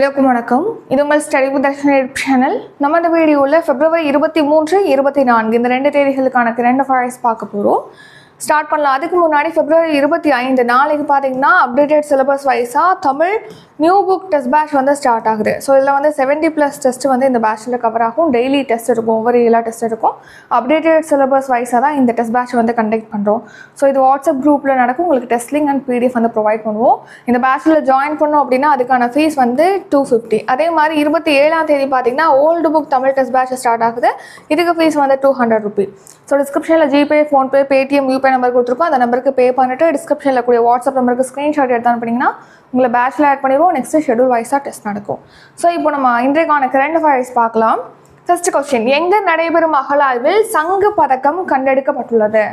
எல்லோருக்கும் வணக்கம். இது உங்கள் ஸ்டடி தர்ஷன் சேனல் நம்ம இந்த வீடியோவில் பிப்ரவரி இருபத்தி மூன்று இருபத்தி நான்கு இந்த ரெண்டு தேதிகளுக்கான கிரண்ட் அஃபேர்ஸ் பார்க்க போகிறோம் ஸ்டார்ட் பண்ணலாம். அதுக்கு முன்னாடி பிப்ரவரி இருபத்தி ஐந்து நாளைக்கு பார்த்தீங்கன்னா அப்டேட்டட் சிலபஸ் வைஸாக Tamil new book test batch வந்து ஸ்டார்ட் ஆகுது. ஸோ இதில் வந்து செவன்ட்டி ப்ளஸ் டெஸ்ட் வந்து இந்த பேட்சில் கவர் ஆகும். டெய்லி டெஸ்ட் இருக்கும் ஒவ்வொரு எல்லா டெஸ்ட் இருக்கும் அப்டேட்டட் சிலபஸ் வைஸாக தான் இந்த டெஸ்ட் பேட்ச் வந்து கண்டக்ட் பண்ணுறோம் ஸோ இது வாட்ஸ்அப் குரூப்பில் நடக்கும். உங்களுக்கு டெஸ்ட் லிங்க் அண்ட் பிடிஎஃப் வந்து ப்ரொவைட் பண்ணுவோம். இந்த பேட்சில் ஜாயின் பண்ணோம் அப்படின்னா அதுக்கான ஃபீஸ் வந்து டூ ஃபிஃப்டி அதே மாதிரி இருபத்தி ஏழாம் தேதி பார்த்தீங்கன்னா old book Tamil test batch start ஆகுது. இதுக்கு ஃபீஸ் வந்து டூ ஹண்ட்ரட் ருபி ஸோ டிஸ்கிரிப்ஷனில் GPay PhonePe Paytm YouPay number கொடுத்துருக்கோம். அந்த நம்பருக்கு பே பண்ணிட்டு டிஸ்கிரிப்ஷனில் கூடிய வாட்ஸ்அப் நம்பருக்கு ஸ்க்ரீன்ஷாட் எடுத்து அனுப்புனீங்கன்னா உங்களை பேட்சில் ஆட் பண்ணிடுவோம். நெக்ஸ்ட் ஷெடியூல் வைஸாக டெஸ்ட் நடக்கும். ஸோ இப்போ நம்ம இன்றைக்கான கரண்ட் அஃபேர்ஸ் பார்க்கலாம். ஃபர்ஸ்ட் கொஸ்டின் எங்கே நடைபெறும் அகழாய்வில் சங்கு பதக்கம் கண்டெடுக்கப்பட்டுள்ளது?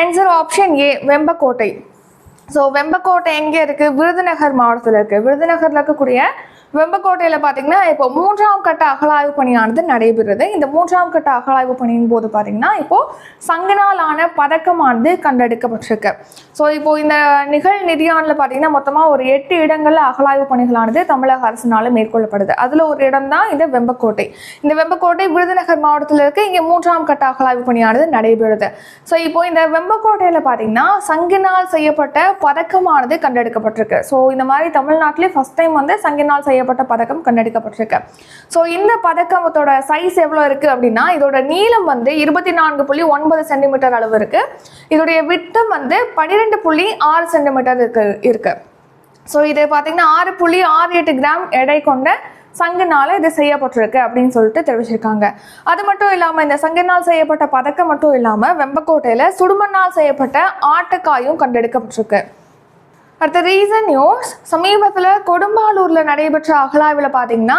Answer option A Vembakottai. So Vembakottai எங்கே இருக்குது விருதுநகர் மாவட்டத்தில் இருக்குது விருதுநகரில் இருக்கக்கூடிய வெம்பக்கோட்டையில் பார்த்தீங்கன்னா இப்போ மூன்றாம் கட்ட அகழாய்வு பணியானது நடைபெறுது. இந்த மூன்றாம் கட்ட அகழாய்வு பணியின் போது பார்த்தீங்கன்னா இப்போ சங்கனாலான பதக்கமானது கண்டெடுக்கப்பட்டிருக்கு. ஸோ இப்போ இந்த நிகழ் நிதியாண்டில் பார்த்தீங்கன்னா மொத்தமாக ஒரு எட்டு இடங்களில் அகழாய்வு பணிகளானது தமிழக அரசினால் மேற்கொள்ளப்படுது. அதில் ஒரு இடம் தான் இந்த வெம்பக்கோட்டை. இந்த வெம்பக்கோட்டை விருதுநகர் மாவட்டத்தில் இருக்குது இங்கே மூன்றாம் கட்ட அகழாய்வு பணியானது நடைபெறுது. ஸோ இப்போ இந்த வெம்பக்கோட்டையில் பார்த்தீங்கன்னா சங்கினால் செய்யப்பட்ட பதக்கமானது கண்டெடுக்கப்பட்டிருக்கு. ஸோ இந்த மாதிரி தமிழ்நாட்டிலே ஃபஸ்ட் டைம் வந்து சங்கினால் செய்யப்பட்ட பதக்கம் கண்டெடுக்கப்பட்டிருக்கு. ஸோ இந்த பதக்கத்தோட சைஸ் எவ்வளோ இருக்கு அப்படின்னா இதோட நீளம் வந்து இருபத்தி நான்கு புள்ளி ஒன்பது சென்டிமீட்டர் அளவு இருக்குது இதோடைய விட்டம் வந்து பன்னிரெண்டு புள்ளி ஆறு சென்டிமீட்டர் இருக்கு இருக்குது ஸோ இது பார்த்தீங்கன்னா ஆறு புள்ளி ஆறு எட்டு கிராம் எடை கொண்ட சங்குனால் இது செய்யப்பட்டிருக்கு அப்படின்னு சொல்லிட்டு தெரிவிச்சிருக்காங்க. அது மட்டும் இல்லாமல் இந்த சங்கினால் செய்யப்பட்ட பதக்கம் மட்டும் இல்லாமல் வெம்பக்கோட்டையில் சுடுமண்ணால் செய்யப்பட்ட ஆட்டுக்காயும் கண்டெடுக்கப்பட்டிருக்கு. அடுத்த ரீசன் நியூஸ் சமீபத்தில் கொடும்பாலூரில் நடைபெற்ற அகழாய்வில் பார்த்தீங்கன்னா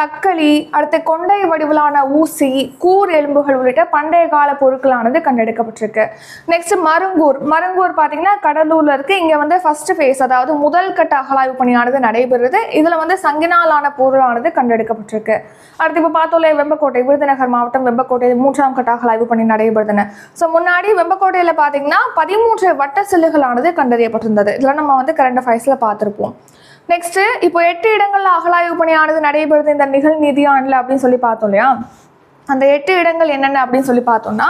தக்களி அடுத்து கொண்டை வடிவிலான ஊசி கூர் எலும்புகள் உள்ளிட்ட பண்டைய கால பொருட்களானது கண்டெடுக்கப்பட்டிருக்கு. நெக்ஸ்ட் மருங்கூர். மருங்கூர் பார்த்தீங்கன்னா கடலூர்ல இருக்கு. இங்க வந்து ஃபர்ஸ்ட் ஃபேஸ் அதாவது முதல் கட்ட அகலாய்வு பணியானது நடைபெறுது. இதுல வந்து சங்கினாலான பொருளானது கண்டெடுக்கப்பட்டிருக்கு. அடுத்து இப்போ பார்த்தோம்ல வெம்பக்கோட்டை விருதுநகர் மாவட்டம் வெம்பக்கோட்டை மூன்றாம் கட்ட அகலாய்வு பணி நடைபெறுதுன்னு. ஸோ முன்னாடி வெம்பக்கோட்டையில் பார்த்தீங்கன்னா பதிமூன்று வட்ட சில்லுகளானது கண்டறியப்பட்டிருந்தது. இதெல்லாம் நம்ம வந்து கரண்ட் அஃபேர்ஸில் பார்த்துருப்போம். நெக்ஸ்ட் இப்போ எட்டு இடங்கள்ல அகலாய்வு பணியானது நடைபெறுது இந்த நிகழ்நிதி நிதியாண்டில் அப்படின்னு சொல்லி பார்த்தோம் இல்லையா? அந்த எட்டு இடங்கள் என்னென்ன அப்படின்னு சொல்லி பார்த்தோம்னா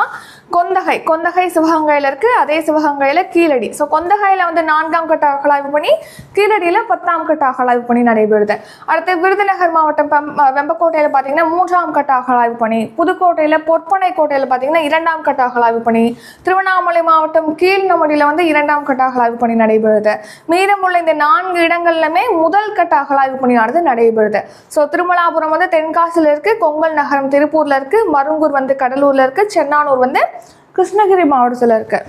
கொந்தகை கொந்தகை சிவகங்கையில் இருக்குது அதே சிவகங்கையில் கீழடி. ஸோ கொந்தகையில் வந்து நான்காம் கட்ட அகலாய்வு பணி கீழடியில் பத்தாம் கட்ட அகலாய்வு பணி நடைபெறுது. அடுத்து விருதுநகர் மாவட்டம் வெம்பக்கோட்டையில் பார்த்தீங்கன்னா மூன்றாம் கட்ட அகலாய்வு பணி புதுக்கோட்டையில் பொற்பனை கோட்டையில் பார்த்தீங்கன்னா இரண்டாம் கட்ட அகலாய்வு பணி திருவண்ணாமலை மாவட்டம் கீழ்நமடியில் வந்து இரண்டாம் கட்ட அகலாய்வு பணி நடைபெறுது. மீதமுள்ள இந்த நான்கு இடங்கள்லுமே முதல் கட்ட அகலாய்வு பணியானது நடைபெறுது. ஸோ திருமலாபுரம் வந்து தென்காசியில் இருக்குது கொங்கல் நகரம் திருப்பூரில் இருக்குது மருங்கூர் வந்து கடலூரில் இருக்குது சென்னானூர் வந்து கிருஷ்ணகிரி மாவட்டத்தில் இருக்கு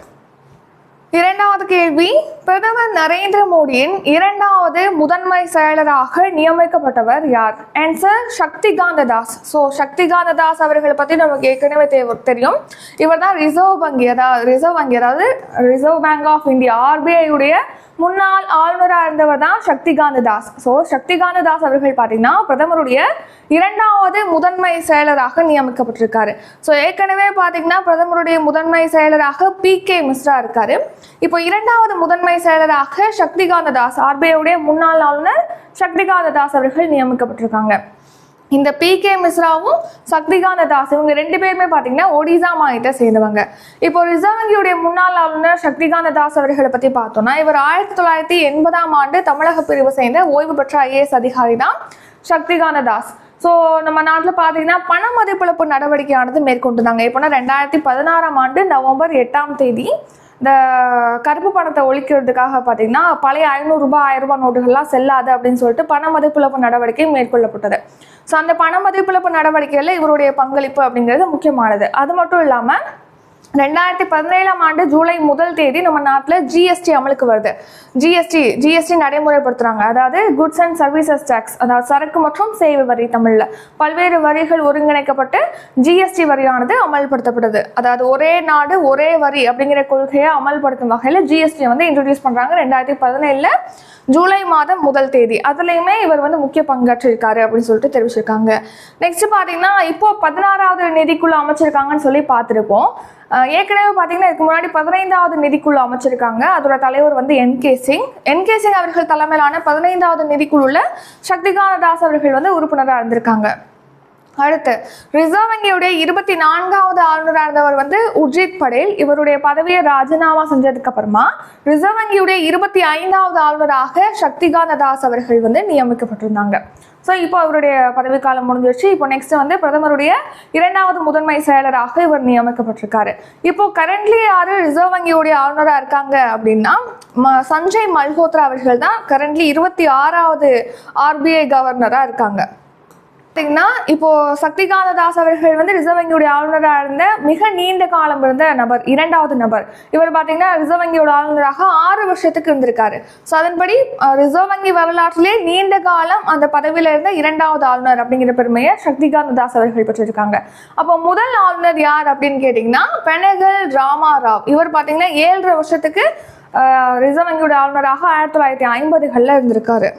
இரண்டாவது கேள்வி பிரதமர் நரேந்திர மோடியின் இரண்டாவது முதன்மை செயலராக நியமிக்கப்பட்டவர் யார்? ஆன்சர் சக்திகாந்த தாஸ். ஸோ சக்திகாந்த தாஸ் அவர்களை பற்றி நமக்கு ஏற்கனவே தேவை தெரியும். இவர் தான் ரிசர்வ் வங்கி அதாவது ரிசர்வ் வங்கி அதாவது reserve bank of India RBI உடைய முன்னாள் ஆளுநராக இருந்தவர் தான் சக்திகாந்த தாஸ். ஸோ சக்திகாந்த தாஸ் அவர்கள் பார்த்தீங்கன்னா பிரதமருடைய இரண்டாவது முதன்மை செயலராக நியமிக்கப்பட்டிருக்காரு. ஸோ ஏற்கனவே பார்த்தீங்கன்னா பிரதமருடைய முதன்மை செயலராக பி கே மிஸ்ரா இருக்காரு. இப்போ இரண்டாவது முதன்மை செயலராக சக்திகாந்த தாஸ் ஆர்பிஐடைய முன்னாள் ஆளுநர் சக்திகாந்த தாஸ் அவர்கள் நியமிக்கப்பட்டிருக்காங்க. இந்த பி கே மிஸ்ராவும் சக்திகாந்த தாஸ் இவங்க ரெண்டு பேருமே பார்த்தீங்கன்னா ஒடிசா மாநிலத்தை சேர்ந்தவங்க. இப்போ ரிசர்வ் வங்கியுடைய முன்னாள் ஆளுநர் சக்திகாந்த தாஸ் அவர்களை பற்றி பார்த்தோம்னா இவர் ஆயிரத்தி தொள்ளாயிரத்தி எண்பதாம் ஆண்டு தமிழக பிரிவு சேர்ந்த ஓய்வு பெற்ற ஐஏஎஸ் அதிகாரி தான் சக்திகாந்த தாஸ் ஸோ நம்ம நாட்டில் பார்த்தீங்கன்னா பண மதிப்பிழப்பு நடவடிக்கையானது மேற்கொண்டிருந்தாங்க இப்போனா ரெண்டாயிரத்தி பதினாறாம் ஆண்டு நவம்பர் எட்டாம் தேதி இந்த கருப்பு பணத்தை ஒழிக்கிறதுக்காக பார்த்தீங்கன்னா பழைய ஐநூறுரூபா ஆயிரம் ரூபாய் நோட்டுகள்லாம் செல்லாது அப்படின்னு சொல்லிட்டு பண மதிப்பிழப்பு நடவடிக்கை மேற்கொள்ளப்பட்டது. ஸோ அந்த பண மதிப்பிழப்பு நடவடிக்கையில் இவருடைய பங்களிப்பு அப்படிங்கிறது முக்கியமானது. அது மட்டும் இல்லாமல் ரெண்டாயிரத்தி பதினேழாம் ஆண்டு ஜூலை முதல் தேதி நம்ம நாட்டில் ஜிஎஸ்டி அமலுக்கு வருது. ஜிஎஸ்டி ஜிஎஸ்டி நடைமுறைப்படுத்துறாங்க. அதாவது குட்ஸ் அண்ட் சர்வீசஸ் டேக்ஸ் அதாவது சரக்கு மற்றும் சேவை வரி தமிழில். பல்வேறு வரிகள் ஒருங்கிணைக்கப்பட்டு ஜிஎஸ்டி வரியானது அமல்படுத்தப்படுது. அதாவது ஒரே நாடு ஒரே வரி அப்படிங்கிற கொள்கையை அமல்படுத்தும் வகையில் ஜிஎஸ்டி வந்து இன்ட்ரடியூஸ் பண்ணுறாங்க ரெண்டாயிரத்தி பதினேழில் ஜூலை மாதம் முதல் தேதி. அதுலேயுமே இவர் வந்து முக்கிய பங்காற்றிருக்காரு அப்படின்னு சொல்லிட்டு தெரிவிச்சிருக்காங்க. நெக்ஸ்ட் பார்த்தீங்கன்னா இப்போ பதினாறாவது நிதிக்குழு அமைச்சிருக்காங்கன்னு சொல்லி பார்த்துருப்போம். ஏற்கனவே பார்த்தீங்கன்னா இதுக்கு முன்னாடி பதினைந்தாவது நிதிக்குழு அமைச்சிருக்காங்க. அதோட தலைவர் வந்து N K Singh. N K Singh அவர்கள் தலைமையிலான பதினைந்தாவது நிதிக்குழுல சக்திகாந்த தாஸ் அவர்கள் வந்து உறுப்பினராக இருந்திருக்காங்க. அடுத்து ரிசர்வ் வங்கியுடைய இருபத்தி நான்காவது ஆளுநராக இருந்தவர் வந்து உர்ஜித் படேல். இவருடைய பதவியை ராஜினாமா செஞ்சதுக்கு அப்புறமா ரிசர்வ் வங்கியுடைய இருபத்தி ஐந்தாவது ஆளுநராக சக்திகாந்த தாஸ் அவர்கள் வந்து நியமிக்கப்பட்டிருந்தாங்க. ஸோ இப்போ அவருடைய பதவிக்காலம் முடிஞ்சிருச்சு. இப்போ நெக்ஸ்ட் வந்து பிரதமருடைய இரண்டாவது முதன்மை செயலராக இவர் நியமிக்கப்பட்டிருக்காரு. இப்போ கரண்ட்லி யாரு ரிசர்வ் வங்கியுடைய ஆளுநராக இருக்காங்க அப்படின்னா ம- சஞ்சய் மல்ஹோத்ரா அவர்கள் தான் கரண்ட்லி இருபத்தி ஆறாவது ஆர்பிஐ கவர்னராக இருக்காங்க. பார்த்தீங்கன்னா இப்போ சக்திகாந்த தாஸ் அவர்கள் வந்து ரிசர்வ் வங்கியுடைய ஆளுநராக இருந்த மிக நீண்ட காலம் இருந்த நபர் இரண்டாவது நபர். இவர் பார்த்தீங்கன்னா ரிசர்வ் வங்கியோட ஆளுநராக ஆறு வருஷத்துக்கு இருந்திருக்காரு. ஸோ அதன்படி ரிசர்வ் வங்கி வரலாற்றிலே நீண்ட காலம் அந்த பதவியில் இருந்த இரண்டாவது ஆளுநர் அப்படிங்கிற பெருமையை சக்திகாந்த தாஸ் அவர்கள் பெற்றிருக்காங்க. அப்போ முதல் ஆளுநர் யார் அப்படின்னு கேட்டிங்கன்னா பெனகல் ராமாராவ். இவர் பார்த்தீங்கன்னா ஏழரை வருஷத்துக்கு ரிசர்வ் வங்கியோட ஆளுநராக ஆயிரத்தி தொள்ளாயிரத்தி ஐம்பதுகளில் இருந்திருக்காரு.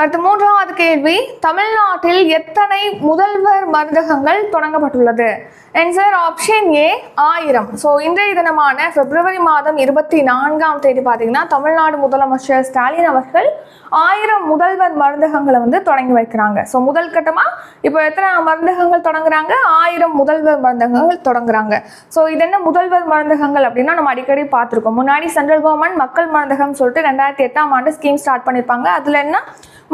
அடுத்து மூன்றாவது கேள்வி தமிழ்நாட்டில் எத்தனை முதல்வர் மருந்தகங்கள் தொடங்கப்பட்டுள்ளது? ஆன்சர் ஆப்ஷன் ஏ ஆயிரம். ஸோ இன்றைய தினமான பிப்ரவரி மாதம் இருபத்தி நான்காம் தேதி பார்த்தீங்கன்னா தமிழ்நாடு முதலமைச்சர் ஸ்டாலின் அவர்கள் ஆயிரம் முதல்வர் மருந்தகங்களை வந்து தொடங்கி வைக்கிறாங்க. ஸோ முதல் கட்டமாக இப்போ எத்தனை மருந்தகங்கள் தொடங்குறாங்க? ஆயிரம் முதல்வர் மருந்தகங்கள் தொடங்குறாங்க. ஸோ இது என்ன முதல்வர் மருந்தகங்கள் அப்படின்னா நம்ம அடிக்கடி பார்த்துருக்கோம். முன்னாடி சென்ட்ரல் கவர்மெண்ட் மக்கள் மருந்தகம் சொல்லிட்டு ரெண்டாயிரத்தி எட்டாம் ஆண்டு ஸ்கீம் ஸ்டார்ட் பண்ணியிருப்பாங்க. அதில் என்ன?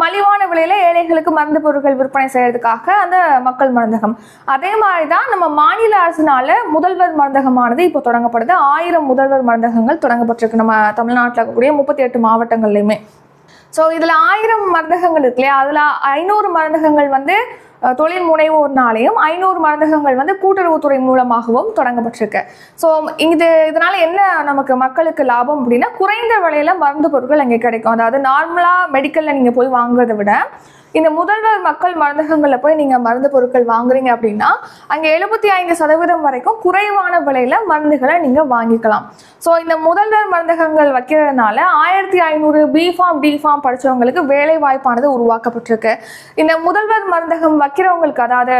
மலிவான விலையில ஏழைகளுக்கு மருந்து பொருட்கள் விற்பனை செய்யறதுக்காக அந்த மக்கள் மருந்தகம். அதே மாதிரி தான் நம்ம மாநில அரசினால முதல்வர் மருந்தகமானது இப்போ தொடங்கப்படுது. ஆயிரம் முதல்வர் மருந்தகங்கள் தொடங்கப்பட்டிருக்கு. நம்ம தமிழ்நாட்டில் இருக்கக்கூடிய முப்பத்தி எட்டு மாவட்டங்கள்லையுமே. ஸோ இதில் ஆயிரம் மருந்தகங்கள் இருக்கு இல்லையா? அதில் ஐநூறு மருந்தகங்கள் வந்து தொழில் முனைவோர்னாலையும் ஐநூறு மருந்தகங்கள் வந்து கூட்டுறவுத்துறை மூலமாகவும் தொடங்கப்பட்டிருக்கு. ஸோ இது இதனால என்ன நமக்கு மக்களுக்கு லாபம் அப்படின்னா குறைந்த விலையில மருந்து பொருட்கள் அங்கே கிடைக்கும். அதாவது நார்மலாக மெடிக்கலில் நீங்கள் போய் வாங்குறதை விட இந்த முதல்வர் மக்கள் மருந்தகங்களில் போய் நீங்கள் மருந்து பொருட்கள் வாங்குறீங்க அப்படின்னா அங்கே எழுபத்தி ஐந்து சதவீதம் வரைக்கும் குறைவான விலையில் மருந்துகளை நீங்கள் வாங்கிக்கலாம். ஸோ இந்த முதல்வர் மருந்தகங்கள் வைக்கிறதுனால ஆயிரத்தி ஐநூறு பி ஃபார்ம் டி ஃபார்ம் படித்தவங்களுக்கு வேலை வாய்ப்பானது உருவாக்கப்பட்டிருக்கு. இந்த முதல்வர் மருந்தகம் வைக்கிறவங்களுக்கு அதாவது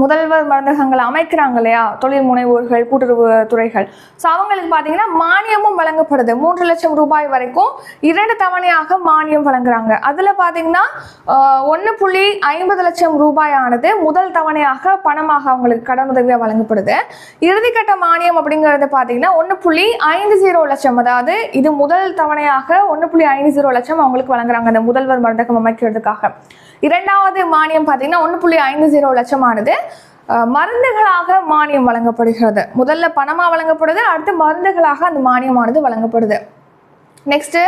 முதல்வர் மருந்தகங்களை அமைக்கிறாங்க இல்லையா? தொழில் முனைவோர்கள் கூட்டுறவு துறைகள். ஸோ அவங்களுக்கு பார்த்தீங்கன்னா மானியமும் வழங்கப்படுது. மூன்று லட்சம் ரூபாய் வரைக்கும் இரண்டு தவணையாக மானியம் வழங்குறாங்க. அதில் பார்த்தீங்கன்னா ஒன்று புள்ளி ஐம்பது லட்சம் ரூபாயானது முதல் தவணையாக பணமாக அவங்களுக்கு கடன் உதவியாக வழங்கப்படுது. இறுதிக்கட்ட மானியம் அப்படிங்கிறது பார்த்தீங்கன்னா ஒன்று புள்ளி ஐந்து ஜீரோ லட்சம். அதாவது இது முதல் தவணையாக ஒன்று புள்ளி ஐந்து ஜீரோ லட்சம் அவங்களுக்கு வழங்குறாங்க அந்த முதல்வர் மருந்தகம் அமைக்கிறதுக்காக. இரண்டாவது மானியம் பார்த்தீங்கன்னா ஒன்று புள்ளி ஐந்து ஜீரோ லட்சமானது. ஆனது மருந்துகளாக மானியம் வழங்கப்படுகிறது. முதல்ல பணமாக வழங்கப்படுது அடுத்து மருந்துகளாக அந்த மானியமானது வழங்கப்படுது. நெக்ஸ்ட்டு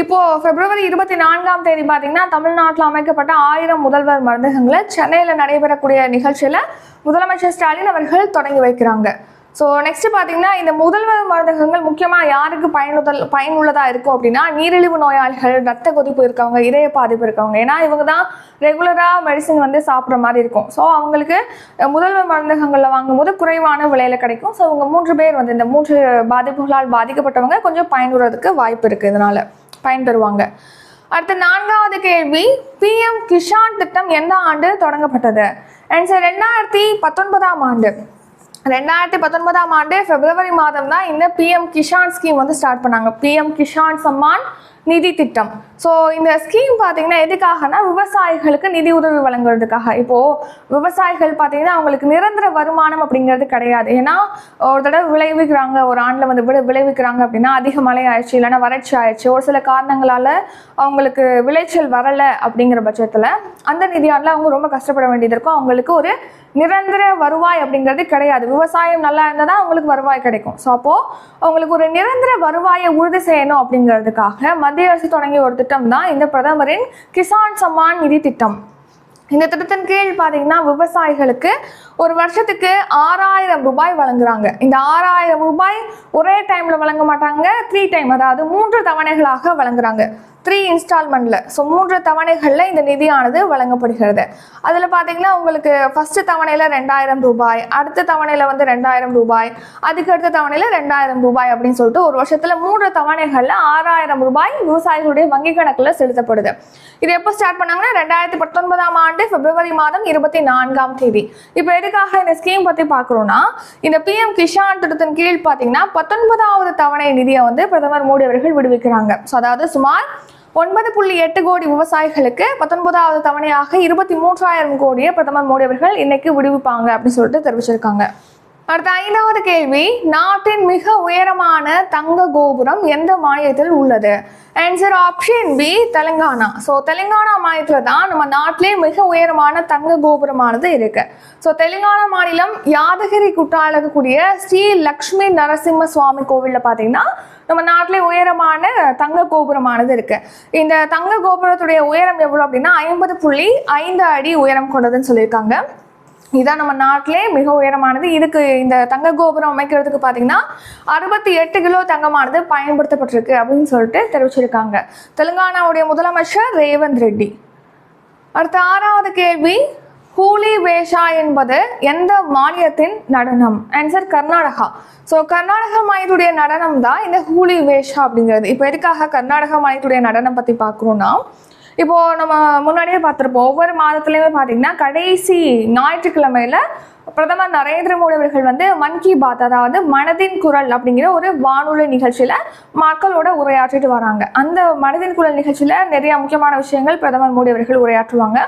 இப்போது பிப்ரவரி இருபத்தி நான்காம் தேதி பார்த்தீங்கன்னா தமிழ்நாட்டில் அமைக்கப்பட்ட ஆயிரம் முதல்வர் மருந்தகங்களை சென்னையில் நடைபெறக்கூடிய நிகழ்ச்சியில் முதலமைச்சர் ஸ்டாலின் அவர்கள் தொடங்கி வைக்கிறாங்க. ஸோ நெக்ஸ்ட் பார்த்தீங்கன்னா இந்த முதல்வர் மருந்தகங்கள் முக்கியமாக யாருக்கு பயனுதல் பயனுள்ளதாக இருக்கும் அப்படின்னா நீரிழிவு நோயாளிகள் ரத்த கொதிப்பு இருக்கவங்க இதய பாதிப்பு இருக்கவங்க. ஏன்னா இவங்க தான் ரெகுலராக மெடிசன் வந்து சாப்பிட்ற மாதிரி இருக்கும். ஸோ அவங்களுக்கு முதல்வர் மருந்தகங்களில் வாங்கும்போது குறைவான விலையில் கிடைக்கும். ஸோ இவங்க மூன்று பேர் வந்து இந்த மூன்று பாதிப்புகளால் பாதிக்கப்பட்டவங்க கொஞ்சம் பயனுறதுக்கு வாய்ப்பு இருக்குது இதனால். பயன்பெறுவாங்க அடுத்த நான்காவது கேள்வி பிஎம் கிஷான் திட்டம் எந்த ஆண்டு தொடங்கப்பட்டது? ஆன்சர் ரெண்டாயிரத்தி பத்தொன்பதாம் ஆண்டு. ரெண்டாயிரத்தி பத்தொன்பதாம் ஆண்டு பிப்ரவரி மாதம் தான் இந்த பிஎம் கிஷான் ஸ்கீம் வந்து ஸ்டார்ட் பண்ணாங்க. பிஎம் கிஷான் சம்மான் நிதி திட்டம். ஸோ இந்த ஸ்கீம் பார்த்தீங்கன்னா எதுக்காகனா விவசாயிகளுக்கு நிதி உதவி வழங்குறதுக்காக. இப்போது விவசாயிகள் பார்த்தீங்கன்னா அவங்களுக்கு நிரந்தர வருமானம் அப்படிங்கிறது கிடையாது. ஏன்னா ஒரு தடவை விளைவிக்கிறாங்க ஒரு ஆண்டில் வந்து விட விளைவிக்கிறாங்க அப்படின்னா அதிக மழை ஆயிடுச்சு இல்லைன்னா வறட்சி ஆயிடுச்சு. ஒரு சில காரணங்களால் அவங்களுக்கு விளைச்சல் வரலை அப்படிங்கிற பட்சத்தில் அந்த நிதியாண்டில் அவங்க ரொம்ப கஷ்டப்பட வேண்டியது இருக்கும். அவங்களுக்கு ஒரு நிரந்தர வருவாய் அப்படிங்கிறது கிடையாது. விவசாயம் நல்லா இருந்தால் தான் அவங்களுக்கு வருவாய் கிடைக்கும். ஸோ அப்போது அவங்களுக்கு ஒரு நிரந்தர வருவாயை உறுதி செய்யணும் அப்படிங்கிறதுக்காக மத்திய அரசு தொடங்கிய ஒரு திட்டம் தான் இந்த பிரதமரின் கிசான் சம்மான் நிதி திட்டம். இந்த திட்டத்தின் கீழ் பார்த்தீங்கன்னா விவசாயிகளுக்கு ஒரு வருஷத்துக்கு ஆறாயிரம் ரூபாய் வழங்குறாங்க. இந்த ஆறாயிரம் ரூபாய் ஒரே டைமில் வழங்க மாட்டாங்க த்ரீ டைம் அதாவது மூன்று தவணைகளாக வழங்குறாங்க. த்ரீ இன்ஸ்டால்மெண்ட்ல ஸோ மூன்று தவணைகளில் இந்த நிதியானது வழங்கப்படுகிறது. அதில் பார்த்தீங்கன்னா உங்களுக்கு ஃபர்ஸ்ட் தவணையில் ரெண்டாயிரம் ரூபாய் அடுத்த தவணையில் வந்து ரெண்டாயிரம் ரூபாய் அதுக்கு அடுத்த தவணையில் ரெண்டாயிரம் ரூபாய் அப்படின்னு சொல்லிட்டு ஒரு வருஷத்தில் மூன்று தவணைகளில் ஆறாயிரம் ரூபாய் விவசாயிகளுடைய வங்கி கணக்கில் செலுத்தப்படுது. இது எப்போ ஸ்டார்ட் பண்ணாங்கன்னா ரெண்டாயிரத்தி பத்தொன்பதாம் ஆண்டு பிப்ரவரி மாதம் இருபத்தி நான்காம் தேதி. இப்போ எதுக்காக இந்த ஸ்கீம் பற்றி பார்க்குறோன்னா இந்த பிஎம் கிஷான் திட்டத்தின் கீழ் பார்த்தீங்கன்னா பத்தொன்பதாவது தவணை நிதியை வந்து பிரதமர் மோடி அவர்கள் விடுவிக்கிறாங்க. ஸோ அதாவது சுமார் ஒன்பது புள்ளி எட்டு கோடி விவசாயிகளுக்கு பத்தொன்பதாவது தவணையாக இருபத்தி மூன்றாயிரம் கோடியை பிரதமர் மோடி அவர்கள் இன்னைக்கு விடுவிப்பாங்க அப்படின்னு சொல்லிட்டு தெரிவிச்சிருக்காங்க. அடுத்த ஐந்தாவது கேள்வி நாட்டின் மிக உயரமான தங்க கோபுரம் எந்த மாநிலத்தில் உள்ளது? Answer option B Telangana. So Telangana மாநிலத்தில் தான் நம்ம நாட்டிலே மிக உயரமான தங்க கோபுரமானது இருக்கு. ஸோ தெலுங்கானா மாநிலம் யாதகிரி குட்டால இருக்கக்கூடிய ஸ்ரீ லக்ஷ்மி நரசிம்ம சுவாமி கோவிலில் பார்த்தீங்கன்னா நம்ம நாட்டிலே உயரமான தங்க கோபுரமானது இருக்கு. இந்த தங்க கோபுரத்துடைய உயரம் எவ்வளோ அப்படின்னா ஐம்பது புள்ளி ஐந்து அடி உயரம் கொண்டதுன்னு சொல்லியிருக்காங்க. இதான் நம்ம நாட்டிலே மிக உயரமானது. இதுக்கு இந்த தங்க கோபுரம் அமைக்கிறதுக்கு பார்த்தீங்கன்னா அறுபத்தி எட்டு கிலோ தங்கமானது பயன்படுத்தப்பட்டிருக்கு அப்படின்னு சொல்லிட்டு தெரிவிச்சிருக்காங்க. தெலுங்கானாவுடைய முதலமைச்சர் ரேவந்த் ரெட்டி. அடுத்த ஆறாவது கேள்வி ஹூலி வேஷா என்பது எந்த மாநிலத்தின் நடனம்? ஆன்சர் கர்நாடகா. ஸோ கர்நாடக மாநிலத்துடைய நடனம் தான் இந்த ஹூலி வேஷா அப்படிங்கிறது. இப்போ எதுக்காக கர்நாடக மாநிலத்துடைய நடனம் பற்றி பார்க்குறோன்னா இப்போ நம்ம முன்னாடியே பார்த்துருப்போம். ஒவ்வொரு மாதத்துலையுமே பார்த்தீங்கன்னா கடைசி ஞாயிற்றுக்கிழமையில பிரதமர் நரேந்திர மோடி அவர்கள் வந்து மன் கி பாத் அதாவது மனதின் குரல் அப்படிங்கிற ஒரு வானொலி நிகழ்ச்சியில மக்களோட உரையாற்றிட்டு வராங்க. அந்த மனதின் குரல் நிகழ்ச்சியில நிறைய முக்கியமான விஷயங்கள் பிரதமர் மோடி அவர்கள் உரையாற்றுவாங்க.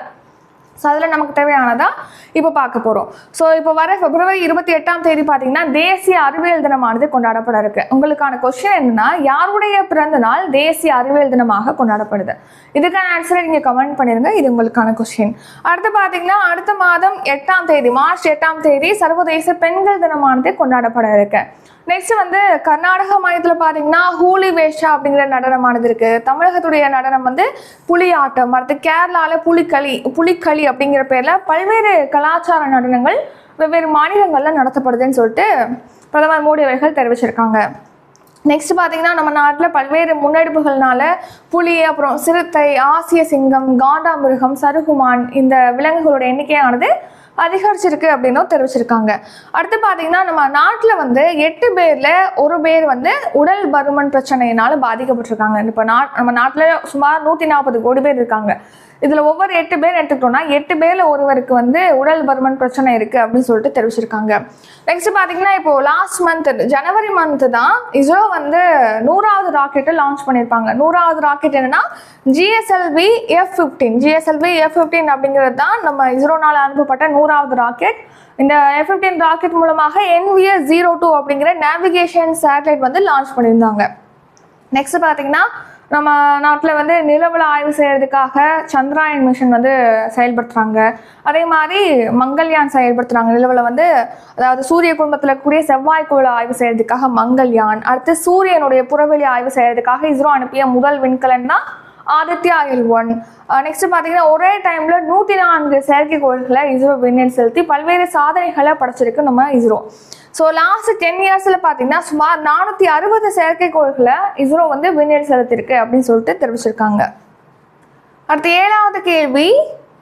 ஸோ அதில் நமக்கு தேவையானதாக இப்போ பார்க்க போகிறோம் ஸோ இப்போ வர பிப்ரவரி இருபத்தி எட்டாம் தேதி பார்த்தீங்கன்னா தேசிய அறிவியல் தினமானது கொண்டாடப்பட இருக்கு. உங்களுக்கான கொஸ்டின் என்னன்னா யாருடைய பிறந்த நாள் தேசிய அறிவியல் தினமாக கொண்டாடப்படுது? இதுக்கான ஆன்சரை நீங்கள் கமெண்ட் பண்ணிருங்க. இது உங்களுக்கான கொஸ்டின் அடுத்து பார்த்தீங்கன்னா அடுத்த மாதம் எட்டாம் தேதி மார்ச் எட்டாம் தேதி சர்வதேச பெண்கள் தினமானது கொண்டாடப்பட இருக்கு. நெக்ஸ்ட் வந்து கர்நாடக மாநிலத்தில் பார்த்தீங்கன்னா ஹூலி வேஷா அப்படிங்கிற நடனமானது இருக்கு. தமிழகத்துடைய நடனம் வந்து புலியாட்டம் அடுத்து கேரளாவில் புலிக்களி புலிக்களி அப்படிங்கிற பேரில் பல்வேறு கலாச்சார நடனங்கள் வெவ்வேறு மாநிலங்களில் நடத்தப்படுதுன்னு சொல்லிட்டு பிரதமர் மோடி அவர்கள் தெரிவிச்சிருக்காங்க. நெக்ஸ்ட் பார்த்தீங்கன்னா நம்ம நாட்டில் பல்வேறு முன்னெடுப்புகள்னால புலி அப்புறம் சிறுத்தை ஆசிய சிங்கம் காண்டாமிருகம் சருகுமான் இந்த விலங்குகளோட எண்ணிக்கையானது அதிகரிச்சிருக்கு அப்படின்னும் தெரிவிச்சிருக்காங்க. அடுத்து பார்த்தீங்கன்னா நம்ம நாட்டில் வந்து எட்டு பேரில் ஒரு பேர் வந்து உடல் பருமன் பிரச்சனையினால பாதிக்கப்பட்டிருக்காங்க. இப்போ நாட் நம்ம நாட்டில் சுமார் நூற்றி நாற்பது கோடி பேர் இருக்காங்க. இதில் ஒவ்வொரு எட்டு பேர் எடுத்துக்கிட்டோம்னா எட்டு பேரில் ஒருவருக்கு வந்து உடல் பருமன் பிரச்சனை இருக்குது அப்படின்னு சொல்லிட்டு தெரிவிச்சிருக்காங்க. நெக்ஸ்ட் பார்த்தீங்கன்னா இப்போ லாஸ்ட் மந்த் ஜனவரி மந்த் தான் இஸ்ரோ வந்து நூறாவது ராக்கெட்டை லான்ச் பண்ணியிருப்பாங்க. நூறாவது ராக்கெட் என்னன்னா GSLV F fifteen GSLV F fifteen அப்படிங்கிறது தான் நம்ம இஸ்ரோனால் அனுப்பப்பட்ட நூறாவது ராக்கெட். இந்த எஃப் ஃபிஃப்டீன் ராக்கெட் மூலமாக என்விஎஸ் ஜீரோ டூ அப்படிங்கிற நேவிகேஷன் சேட்டலைட் வந்து லான்ச் பண்ணியிருந்தாங்க. நெக்ஸ்ட் பார்த்தீங்கன்னா நம்ம நாட்டில் வந்து நிலவில் ஆய்வு செய்கிறதுக்காக சந்திராயன் மிஷன் வந்து செயல்படுத்துகிறாங்க அதே மாதிரி மங்கள்யான் செயல்படுத்துகிறாங்க நிலவில் வந்து அதாவது சூரிய குடும்பத்தில் இருக்கக்கூடிய செவ்வாய்க்கோளை ஆய்வு செய்கிறதுக்காக மங்கள்யான் அடுத்து சூரியனுடைய புறவெளி ஆய்வு செய்கிறதுக்காக இஸ்ரோ அனுப்பிய முதல் விண்கலன் தான் ஆதித்யா எல் ஒன் நெக்ஸ்ட் பார்த்தீங்கன்னா ஒரே டைமில் நூற்றி நான்கு செயற்கைக்கோள்களை இஸ்ரோ விண்ணில் செலுத்தி பல்வேறு சாதனைகளை படைச்சிருக்கு நம்ம இஸ்ரோ ஸோ லாஸ்ட் டென் இயர்ஸில் பார்த்தீங்கன்னா சுமார் நானூற்றி அறுபது செயற்கைக்கோள்களை இஸ்ரோ வந்து விண்ணில் செலுத்திருக்கு அப்படின்னு சொல்லிட்டு தெரிவிச்சிருக்காங்க. அடுத்து ஏழாவது கேள்வி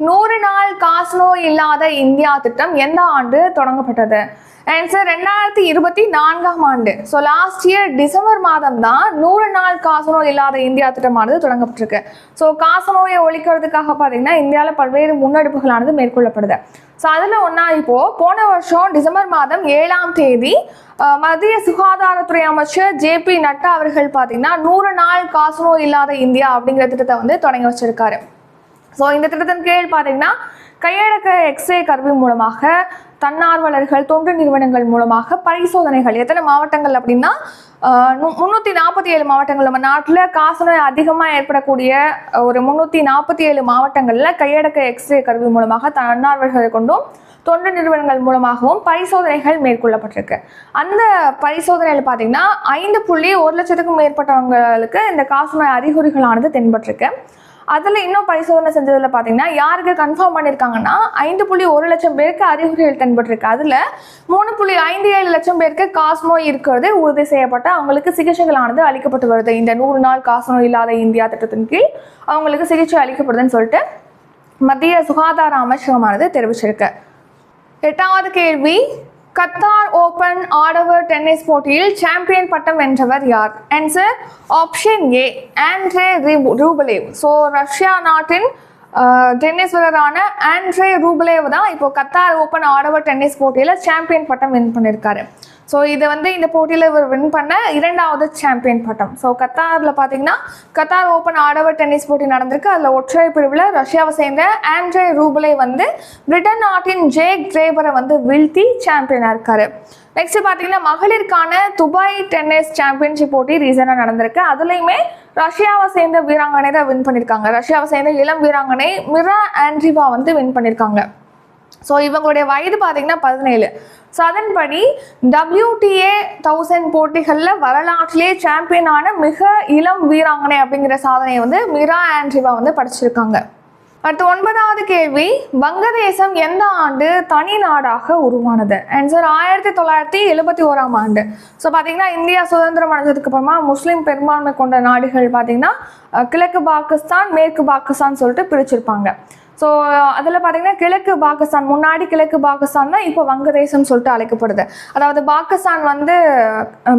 நூறு நாள் காசநோய் இல்லாத இந்தியா திட்டம் எந்த ஆண்டு தொடங்கப்பட்டது? ஆன்சர் ரெண்டாயிரத்தி இருபத்தி நான்காம் ஆண்டு. ஸோ லாஸ்ட் இயர் டிசம்பர் மாதம் தான் நூறு நாள் காசநோய் இல்லாத இந்தியா திட்டமானது தொடங்கப்பட்டிருக்கு. ஸோ காசநோயை ஒழிக்கிறதுக்காக பார்த்தீங்கன்னா இந்தியாவில் பல்வேறு முன்னெடுப்புகளானது மேற்கொள்ளப்படுது. ஸோ அதில் ஒன்றா இப்போ போன வருஷம் டிசம்பர் மாதம் ஏழாம் தேதி மத்திய சுகாதாரத்துறை அமைச்சர் ஜே பி நட்டா அவர்கள் பார்த்தீங்கன்னா நூறு நாள் காசநோய் இல்லாத இந்தியா அப்படிங்கிற திட்டத்தை வந்து தொடங்கி வச்சிருக்காரு. ஸோ இந்த திட்டத்தின் கீழ் பார்த்தீங்கன்னா கையடக்க எக்ஸ்ரே கருவி மூலமாக தன்னார்வலர்கள் தொண்டு நிறுவனங்கள் மூலமாக பரிசோதனைகள் எத்தனை மாவட்டங்கள் அப்படின்னா முந்நூற்றி நாற்பத்தி ஏழு மாவட்டங்கள். நம்ம நாட்டில் காசநோய் அதிகமாக ஏற்படக்கூடிய ஒரு முந்நூற்றி நாற்பத்தி ஏழு மாவட்டங்களில் கையடக்க எக்ஸ்ரே கருவி மூலமாக தன்னார்வலர்களை கொண்டும் தொண்டு நிறுவனங்கள் மூலமாகவும் பரிசோதனைகள் மேற்கொள்ளப்பட்டிருக்கு. அந்த பரிசோதனையில் பார்த்தீங்கன்னா ஐந்து புள்ளி ஒரு லட்சத்துக்கும் மேற்பட்டவங்களுக்கு இந்த காசநோய் அறிகுறிகளானது தென்பட்டிருக்கு. அதில் இன்னும் பரிசோதனை செஞ்சதில் பார்த்தீங்கன்னா யாருக்கு கன்ஃபார்ம் பண்ணியிருக்காங்கன்னா ஐந்து புள்ளி ஒரு லட்சம் பேருக்கு அறிகுறிகள் தென்பட்டிருக்கு. அதில் மூணு புள்ளி ஐந்து ஏழு லட்சம் பேருக்கு காசநோய் இருக்கிறது உறுதி செய்யப்பட்ட அவங்களுக்கு சிகிச்சைகளானது அளிக்கப்பட்டு வருது. இந்த நூறு நாள் காசநோய் இல்லாத இந்தியா திட்டத்தின் கீழ் அவங்களுக்கு சிகிச்சை அளிக்கப்படுதுன்னு சொல்லிட்டு மத்திய சுகாதார அமைச்சகமானது தெரிவிச்சிருக்கு. எட்டாவது கேள்வி கத்தார் ஓபன் ஆடவர் டென்னிஸ் போட்டியில் சாம்பியன் பட்டம் வென்றவர் யார்? Answer option A Andrey Rublev so Russia நாட்டின் டென்னிஸ் வீரரான ஆண்ட்ரே ரூபலேவ் தான் இப்போ கத்தார் ஓபன் ஆடவர் டென்னிஸ் போட்டியில் சாம்பியன் பட்டம் வின் பண்ணியிருக்காரு ஸோ இதை வந்து இந்த போட்டியில் இவர் வின் பண்ண இரண்டாவது சாம்பியன் பட்டம். ஸோ கத்தாரில் பார்த்தீங்கன்னா கத்தார் ஓப்பன் ஆடவர் டென்னிஸ் போட்டி நடந்திருக்கு. அதில் ஒற்றை பிரிவில் ரஷ்யாவை சேர்ந்த ஆண்ட்ரே ரூபலே வந்து பிரிட்டன் நாட்டின் ஜேக் டிரேபரை வந்து வீழ்த்தி சாம்பியனாக இருக்கார். நெக்ஸ்ட் பார்த்தீங்கன்னா மகளிருக்கான துபாய் டென்னிஸ் சாம்பியன்ஷிப் போட்டி ரீசனாக நடந்திருக்கு. அதுலேயுமே ரஷ்யாவை சேர்ந்த வீராங்கனை தான் வின் பண்ணியிருக்காங்க ரஷ்யாவை சேர்ந்த இளம் வீராங்கனை மிரா ஆண்ட்ரிவா வந்து வின் பண்ணியிருக்காங்க ஸோ இவங்களுடைய வயது பார்த்தீங்கன்னா பதினேழு. ஸோ அதன்படி டபிள்யூடிஏ தௌசண்ட் போட்டிகளில் வரலாற்றிலே சாம்பியனான மிக இளம் வீராங்கனை அப்படிங்கிற சாதனையை வந்து மிரா ஆண்ட்ரிவா வந்து படிச்சிருக்காங்க. அடுத்து ஒன்பதாவது கேள்வி வங்கதேசம் எந்த ஆண்டு தனி நாடாக உருவானது? ஆன்சர் ஆயிரத்தி தொள்ளாயிரத்தி எழுபத்தி ஓராம் ஆண்டு. ஸோ பார்த்தீங்கன்னா இந்தியா சுதந்திரம் அடைஞ்சதுக்கு அப்புறமா முஸ்லீம் பெரும்பான்மை கொண்ட நாடுகள் பார்த்தீங்கன்னா கிழக்கு பாகிஸ்தான் மேற்கு பாகிஸ்தான் சொல்லிட்டு பிரிச்சிருப்பாங்க. ஸோ அதில் பார்த்தீங்கன்னா கிழக்கு பாகிஸ்தான் முன்னாடி கிழக்கு பாகிஸ்தான் தான் இப்போ வங்கதேசம் சொல்லிட்டு அழைக்கப்படுது. அதாவது பாகிஸ்தான் வந்து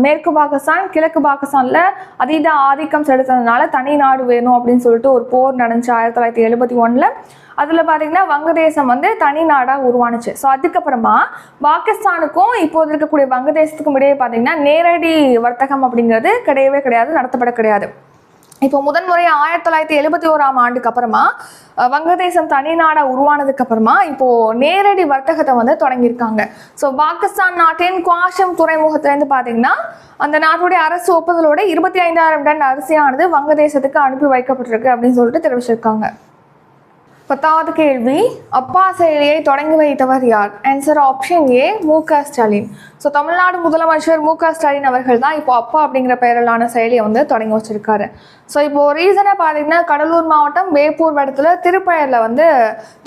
மேற்கு பாகிஸ்தான் கிழக்கு பாகிஸ்தானில் அதீத ஆதிக்கம் செலுத்துறதுனால தனி நாடு வேணும் அப்படின்னு சொல்லிட்டு ஒரு போர் நடந்துச்சு ஆயிரத்தி தொள்ளாயிரத்தி எழுபத்தி ஒன்றில் அதில் பார்த்தீங்கன்னா வங்கதேசம் வந்து தனி நாடாக உருவானுச்சு. ஸோ அதுக்கப்புறமா பாகிஸ்தானுக்கும் இப்போது இருக்கக்கூடிய வங்கதேசத்துக்கும் இடையே பார்த்தீங்கன்னா நேரடி வர்த்தகம் அப்படிங்கிறது கிடையவே கிடையாது நடத்தப்பட கிடையாது. இப்போ முதன்முறை ஆயிரத்தி தொள்ளாயிரத்தி எழுபத்தி ஓராம் ஆண்டுக்கு அப்புறமா வங்கதேசம் தனிநாடா உருவானதுக்கு அப்புறமா இப்போ நேரடி வர்த்தகத்தை வந்து தொடங்கியிருக்காங்க. ஸோ பாகிஸ்தான் நாட்டின் குவாஷம் துறைமுகத்திலேருந்து பார்த்தீங்கன்னா அந்த நாட்டுடைய அரசு ஒப்புதலோட இருபத்தி ஐந்தாயிரம் டன் அரிசியானது வங்கதேசத்துக்கு அனுப்பி வைக்கப்பட்டிருக்கு அப்படின்னு சொல்லிட்டு தெரிவிச்சிருக்காங்க. பத்தாவது கேள்வி அப்பா செயலியை தொடங்கி வைத்தவர் யார்? ஆன்சர் ஆப்ஷன் ஏ மு க ஸ்டாலின். ஸோ தமிழ்நாடு முதலமைச்சர் மு க ஸ்டாலின் அவர்கள் தான் இப்போ அப்பா அப்படிங்கிற பெயரிலான செயலியை வந்து தொடங்கி வச்சிருக்காரு. ஸோ இப்போ ரீசனாக பார்த்தீங்கன்னா கடலூர் மாவட்டம் வேப்பூர் வடத்தில் திருப்பயரில் வந்து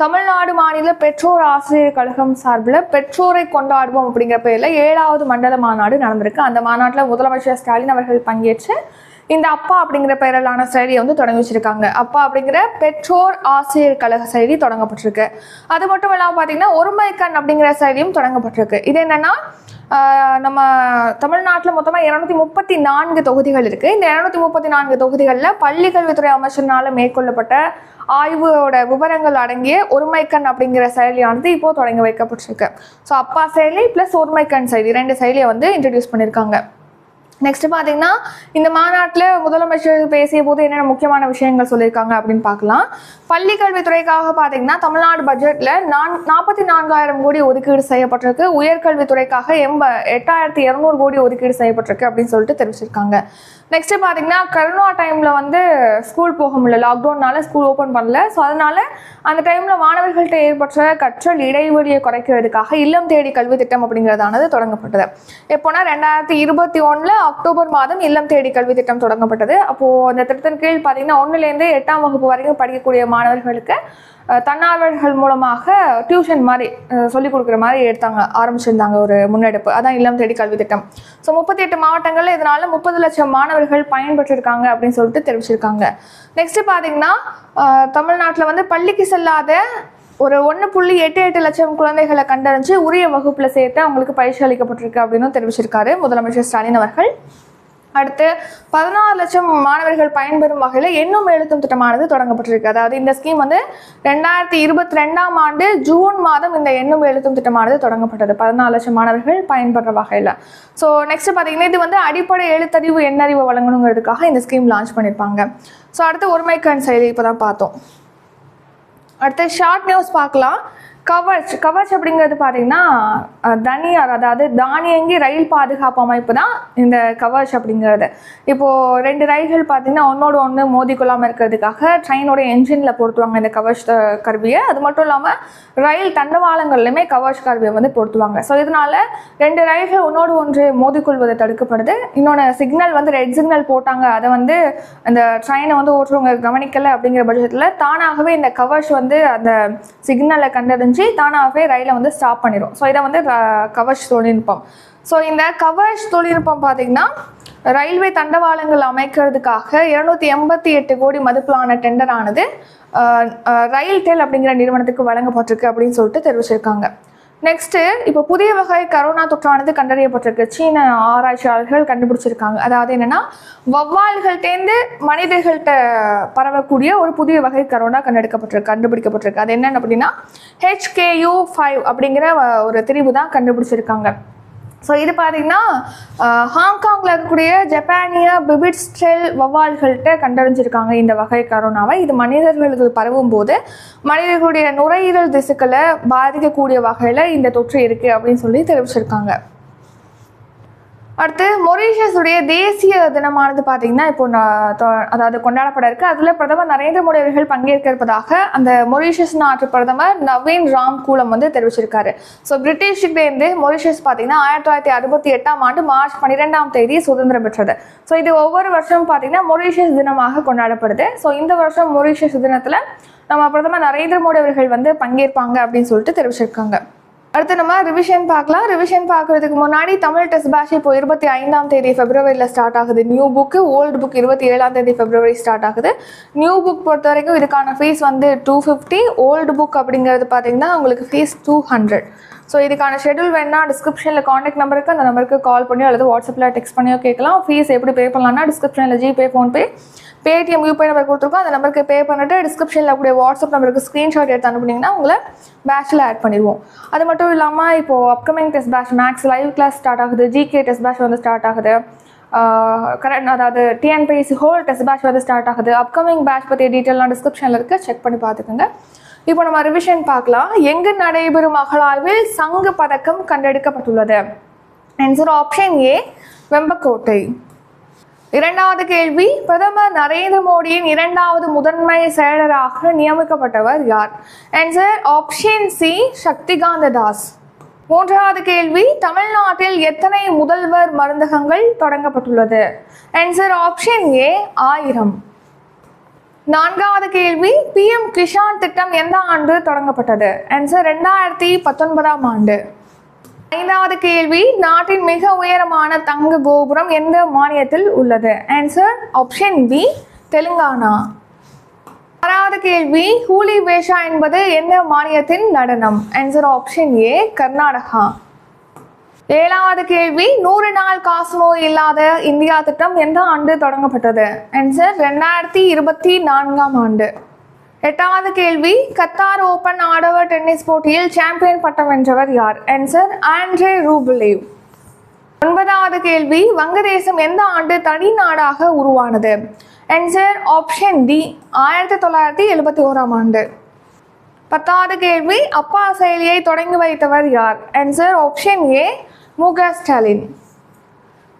தமிழ்நாடு மாநில பெற்றோர் ஆசிரியர் கழகம் சார்பில் பெற்றோரை கொண்டாடுவோம் அப்படிங்கிற பெயரில் ஏழாவது மண்டல மாநாடு நடந்திருக்கு. அந்த மாநாட்டில் முதலமைச்சர் ஸ்டாலின் அவர்கள் பங்கேற்று இந்த அப்பா அப்படிங்கிற பெயரிலான செயலியை வந்து தொடங்கி வச்சிருக்காங்க. அப்பா அப்படிங்கிற பெற்றோர் ஆசிரியர் கழக செயலி தொடங்கப்பட்டிருக்கு. அது மட்டும் இல்லாமல் பார்த்தீங்கன்னா ஒருமைக்கண் அப்படிங்கிற செயலியும் தொடங்கப்பட்டிருக்கு. இது என்னன்னா நம்ம தமிழ்நாட்டில் மொத்தமாக இரநூத்தி முப்பத்தி நான்கு தொகுதிகள் இருக்குது இந்த இரநூத்தி முப்பத்தி நான்கு தொகுதிகளில் பள்ளி கல்வித்துறை அமைச்சரினால் மேற்கொள்ளப்பட்ட ஆய்வோட விவரங்கள் அடங்கிய ஒருமைக்கண் அப்படிங்கிற செயலியானது இப்போது தொடங்கி வைக்கப்பட்டிருக்கு. ஸோ அப்பா செயலி ப்ளஸ் ஒருமைக்கண் செயலி ரெண்டு செயலியை வந்து இன்ட்ரடியூஸ் பண்ணியிருக்காங்க நெக்ஸ்ட் பார்த்தீங்கன்னா இந்த மாநாட்டில் முதலமைச்சர் பேசிய போது என்னென்ன முக்கியமான விஷயங்கள் சொல்லியிருக்காங்க அப்படின்னு பார்க்கலாம். பள்ளி கல்வித்துறைக்காக பார்த்தீங்கன்னா தமிழ்நாடு பட்ஜெட்டில் நான் நாற்பத்தி நான்காயிரம் கோடி ஒதுக்கீடு செய்யப்பட்டிருக்கு. உயர்கல்வித்துறைக்காக எம்ப எட்டாயிரத்தி இரநூறு கோடி ஒதுக்கீடு செய்யப்பட்டிருக்கு அப்படின்னு சொல்லிட்டு தெரிவிச்சிருக்காங்க. நெக்ஸ்ட்டு பார்த்தீங்கன்னா கரோனா டைமில் வந்து ஸ்கூல் போக முடியல. லாக்டவுன்னால ஸ்கூல் ஓப்பன் பண்ணல. ஸோ அதனால் அந்த டைமில் மாணவர்கள்ட்ட ஏற்பட்ட கற்றல் இடைவெளியை குறைக்கிறதுக்காக இல்லம் தேடி கல்வி திட்டம் அப்படிங்கிறதானது தொடங்கப்பட்டது. எப்போனா ரெண்டாயிரத்தி இருபத்தி ஒன்றில் அக்டோபர் மாதம் இல்லம் தேடி கல்வி திட்டம் தொடங்கப்பட்டது. அப்போது அந்த திட்டத்தின் கீழ் பார்த்தீங்கன்னா ஒன்றுலேருந்து எட்டாம் வகுப்பு வரைக்கும் படிக்கக்கூடிய மாணவர்களுக்கு தன்னார்வலர்கள் மூலமாக டியூஷன் மாதிரி சொல்லிக் கொடுக்குற மாதிரி எடுத்தாங்க ஆரம்பிச்சிருந்தாங்க ஒரு முன்னெடுப்பு. அதான் இல்லம் தேடி கல்வி திட்டம். ஸோ முப்பத்தி எட்டு மாவட்டங்களில் இதனால் முப்பது லட்சம் மாணவர்கள் பயன்பெற்றிருக்காங்க அப்படின்னு சொல்லிட்டு தெரிவிச்சிருக்காங்க. நெக்ஸ்ட் பார்த்தீங்கன்னா தமிழ்நாட்டில் வந்து பள்ளிக்கு செல்லாத ஒரு ஒன்று புள்ளி எட்டு எட்டு லட்சம் குழந்தைகளை கண்டறிஞ்சு உரிய வகுப்பில் சேர்த்து அவங்களுக்கு பயிற்சி அளிக்கப்பட்டிருக்கு அப்படின்னு தெரிவிச்சிருக்காரு முதலமைச்சர் ஸ்டாலின் அவர்கள். அடுத்து பதினாறு லட்சம் மாணவர்கள் பயன்பெறும் வகையில் எண்ணும் எழுத்தும் திட்டமானது தொடங்கப்பட்டிருக்கு. அதாவது இந்த ஸ்கீம் வந்து ரெண்டாயிரத்தி இருபத்தி ரெண்டாம் ஆண்டு ஜூன் மாதம் இந்த எண்ணும் எழுத்தும் திட்டமானது தொடங்கப்பட்டது. பதினாலு லட்சம் மாணவர்கள் பயன்பெற வகையில். ஸோ நெக்ஸ்ட் பார்த்தீங்கன்னா இது வந்து அடிப்படை எழுத்தறிவு எண்ணறிவு வழங்கணுங்கிறதுக்காக இந்த ஸ்கீம் லான்ச் பண்ணியிருப்பாங்க ஸோ அடுத்து ஒருமைக்கண் செயலி இப்போ தான் பார்த்தோம். அடுத்து ஷார்ட் நியூஸ் பார்க்கலாம். கவச் கவச் அப்படிங்கிறது பார்த்தீங்கன்னா தனியார் அதாவது தானியங்கி ரயில் பாதுகாப்பு அமைப்பு தான் இந்த கவச் அப்படிங்கிறது. இப்போது ரெண்டு ரயில்கள் பார்த்தீங்கன்னா ஒன்றோடு ஒன்று மோதிக்கொள்ளாமல் இருக்கிறதுக்காக ட்ரெயினோட என்ஜினில் பொருத்துவாங்க இந்த கவச் கருவியை. அது மட்டும் இல்லாமல் ரயில் தண்டவாளங்கள்லையுமே கவச் கருவியை வந்து பொருத்துவாங்க. ஸோ இதனால் ரெண்டு ரயில்கள் ஒன்னோடு ஒன்று மோதிக்கொள்வது தடுக்கப்படுது. இன்னொன்று சிக்னல் வந்து ரெட் சிக்னல் போட்டாங்க. அதை வந்து அந்த ட்ரெயினை வந்து ஓட்டுறவங்க கவனிக்கலை அப்படிங்கிற பட்சத்தில் தானாகவே இந்த கவர்ஸ் வந்து அந்த சிக்னலை கண்டறிஞ்சு தானாகவே ரயிலை வந்து ஸ்டாப் பண்ணிடும் ஸோ இதை வந்து கவர்ஸ் தொழில்நுட்பம். ஸோ இந்த கவர்ஸ் தொழில்நுட்பம் பார்த்தீங்கன்னா ரயில்வே தண்டவாளங்கள் அமைக்கிறதுக்காக இருநூத்தி எண்பத்தி எட்டு கோடி மதிப்பிலான டெண்டர் ஆனது ரயில் டெல் அப்படிங்கிற நிறுவனத்துக்கு வழங்கப்பட்டிருக்கு அப்படின்னு சொல்லிட்டு தெரிவிச்சிருக்காங்க. நெக்ஸ்ட்டு இப்போ புதிய வகை கரோனா தொற்றானது கண்டறியப்பட்டிருக்கு. சீன ஆராய்ச்சியாளர்கள் கண்டுபிடிச்சிருக்காங்க. அதாவது என்னென்னா வவ்வால்கள்டேந்து மனிதர்கள்ட்ட பரவக்கூடிய ஒரு புதிய வகை கரோனா கண்டெடுக்கப்பட்டிருக்கு கண்டுபிடிக்கப்பட்டிருக்கு. அது என்னென்ன அப்படின்னா ஹெச்கேயூ ஃபைவ் அப்படிங்கிற ஒரு திரிவு தான் கண்டுபிடிச்சிருக்காங்க. ஸோ இது பார்த்தீங்கன்னா ஹாங்காங்கில் இருக்கக்கூடிய ஜப்பானிய பிபிட்ஸ்டெல் வவ்வால்கள்கிட்ட கண்டறிஞ்சிருக்காங்க இந்த வகை கரோனாவை. இது மனிதர்களுக்கு பரவும் போது மனிதர்களுடைய நுரையீரல் திசுக்களை பாதிக்கக்கூடிய வகையில் இந்த தொற்று இருக்குது அப்படின்னு சொல்லி தெரிவிச்சிருக்காங்க. அடுத்து மொரீஷியஸுடைய தேசிய தினமானது பார்த்தீங்கன்னா இப்போ நான் அதாவது கொண்டாடப்பட இருக்கு. அதில் பிரதமர் நரேந்திர மோடி அவர்கள் பங்கேற்க இருப்பதாக அந்த மொரீஷியஸ் நாட்டு பிரதமர் நவீன் ராம் கூலம் வந்து தெரிவிச்சிருக்காரு. ஸோ பிரிட்டிஷ்கிட்டேருந்து மொரீஷியஸ் பார்த்தீங்கன்னா ஆயிரத்தி தொள்ளாயிரத்தி அறுபத்தி எட்டாம் ஆண்டு மார்ச் பன்னிரெண்டாம் தேதி சுதந்திரம் பெற்றது. ஸோ இது ஒவ்வொரு வருஷமும் பார்த்தீங்கன்னா மொரீஷியஸ் தினமாக கொண்டாடப்படுது. ஸோ இந்த வருஷம் மொரீஷியஸ் தினத்தில் நம்ம பிரதமர் நரேந்திர மோடி அவர்கள் வந்து பங்கேற்பாங்க அப்படின்னு சொல்லிட்டு தெரிவிச்சிருக்காங்க. அடுத்து நம்ம ரிவிஷன் பார்க்கலாம். ரிவிஷன் பார்க்கறதுக்கு முன்னாடி தமிழ் டெஸ்ட் பேட்ச் இப்போ இருபத்தி ஐந்தாம் தேதி பிப்ரவரியில் ஸ்டார்ட் ஆகுது. நியூ புக்கு ஓல்டு புக் இருபத்தி ஏழாம் தேதி பிப்ரவரி ஸ்டார்ட் ஆகுது. நியூ புக் பொறுத்த வரைக்கும் இதுக்கான ஃபீஸ் வந்து டூ ஃபிஃப்டி ஓல்டு புக் அப்படிங்கிறது பார்த்தீங்கன்னா உங்களுக்கு ஃபீஸ் டூ ஹண்ட்ரட் ஸோ இதுக்கான ஷெடியூல் வேணா டிஸ்கிரிப்ஷனில் காண்டாக்ட் நம்பருக்கு அந்த நம்பருக்கு கால் பண்ணியோ அல்லது வாட்ஸ்அப்பில் டெக்ஸ்ட் பண்ணியோ கேட்கலாம். ஃபீஸ் எப்படி பே பண்ணலாம்னா டிஸ்கிரிப்ஷனில் GPay PhonePe Paytm UPI number கொடுத்துருக்கோம். அந்த நம்பருக்கு பே பண்ணிட்டு டிஸ்கிரிப்ஷனில் கூட வாட்ஸ்அப் நம்பருக்கு ஸ்க்ரீன்ஷாட் எடுத்து அனுப்புனீங்கன்னா உங்களை பேட்சில் ஆட் பண்ணிடுவோம். அது மட்டும் இல்லாமல் இப்போது upcoming test batch maths live class start ஆகுது. ஜிகே டெஸ்ட் பேட்ச் வந்து ஸ்டார்ட் ஆகுது. கரெக்ட் அதாவது டிஎன்பிஎஸ்சி ஹோல் டெஸ்ட் பேட்ச் வந்து ஸ்டார்ட் ஆகுது. அப்கமிங் பேட்ச் பற்றிய டீட்டெயிலாம் டிஸ்கிரிப்ஷனில் இருக்குது செக் பண்ணி பார்த்துக்கோங்க. இப்போ நம்ம ரிவிஷன் பார்க்கலாம். எங்கு நடைபெறும் அகழாய்வில் சங்கு பதக்கம் கண்டெடுக்கப்பட்டுள்ளது? ஆன்சர் ஆப்ஷன் ஏ வெம்பக்கோட்டை இரண்டாவது கேள்வி பிரதமர் நரேந்திர மோடியின் இரண்டாவது முதன்மை செயலராக நியமிக்கப்பட்டவர் யார்? Answer option C Shaktikanta Das. மூன்றாவது கேள்வி தமிழ்நாட்டில் எத்தனை முதல்வர் மருந்தகங்கள் தொடங்கப்பட்டுள்ளது? ஆன்சர் ஆப்ஷன் ஏ ஆயிரம். நான்காவது கேள்வி பிஎம் கிஷான் திட்டம் எந்த ஆண்டு தொடங்கப்பட்டது? ஆன்சர் ரெண்டாயிரத்தி பத்தொன்பதாம் ஆண்டு. ஐந்தாவது கேள்வி நாட்டின் மிக உயரமான தங்க கோபுரம் எந்த மாநிலத்தில் உள்ளது? Answer option B Telangana. ஆறாவது கேள்வி ஹூலி வேஷா என்பது எந்த மாநிலத்தின் நடனம்? Answer option A Karnataka. ஏழாவது கேள்வி நூறு நாள் காசு நோய் இல்லாத இந்தியா திட்டம் எந்த ஆண்டு தொடங்கப்பட்டது? ஆன்சர் ரெண்டாயிரத்தி இருபத்தி நான்காம் ஆண்டு. எட்டாவது கேள்வி கத்தார் ஓபன் ஆடவர் டென்னிஸ் போட்டியில் சாம்பியன் பட்டம் வென்றவர் யார்? Answer Andrey Rublev. ஒன்பதாவது கேள்வி வங்கதேசம் எந்த ஆண்டு தனி நாடாக உருவானது? ஆன்சர் ஆப்ஷன் டி ஆயிரத்தி தொள்ளாயிரத்தி எழுபத்தி ஓராம் ஆண்டு. பத்தாவது கேள்வி அப்பா செயலியை தொடங்கி வைத்தவர் யார்? ஆன்சர் ஆப்ஷன் ஏ மு க ஸ்டாலின்.